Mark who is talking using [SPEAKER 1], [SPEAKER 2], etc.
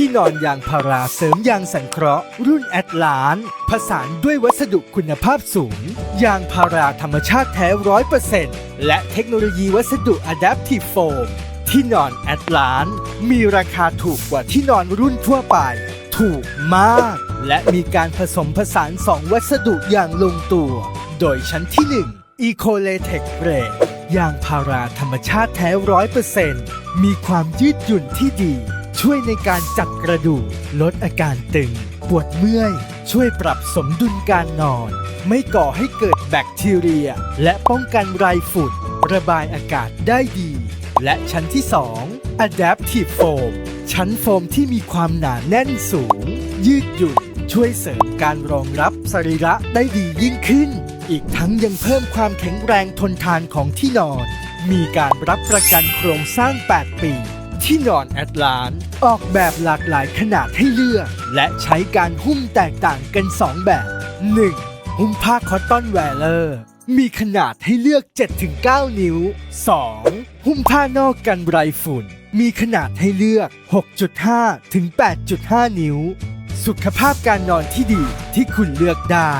[SPEAKER 1] ที่นอนยางพาราเสริมยางสังเคราะห์ รุ่นแอดลานผสานด้วยวัสดุคุณภาพสูง ยางพาราธรรมชาติแท้ร้อยเปอร์เซ็นต์และเทคโนโลยีวัสดุ Adaptive Foam ที่นอนแอดลานมีราคาถูกกว่าที่นอนรุ่นทั่วไป ถูกมาก และมีการผสมผสานสองวัสดุอย่างลงตัว โดยชั้นที่1 e c o l a t e x Grade ยางพาราธรรมชาติแท้ร้อยเปอร์เซ็นต์มีความยืดหยุ่นที่ดี ช่วยในการจัดกระดูกลดอาการตึง ปวดเมื่อย ช่วยปรับสมดุลการนอน ไม่ก่อให้เกิดแบคทีเรีย และป้องกันไรฝุ่น ระบายอากาศได้ดี และชั้นที่ 2 Adaptive Foam ชั้นโฟมที่มีความหนาแน่นสูง ยืดหยุ่นช่วยเสริมการรองรับสรีระได้ดียิ่งขึ้น อีกทั้งยังเพิ่มความแข็งแรงทนทานของที่นอน มีการรับประกันโครงสร้าง 8 ปี ที่นอนแอดลาน ออกแบบหลากหลายขนาดให้เลือก และใช้การหุ้มแตกต่างกัน 2 แบบ 1. หุ้มผ้าคอตตอนแวร์เลอร์มีขนาดให้เลือก 7-9 นิ้ว 2. หุ้มผ้านอกกันไรฝุ่น มีขนาดให้เลือก 6.5 ถึง 8.5 นิ้ว สุขภาพการนอนที่ดีที่คุณเลือกได้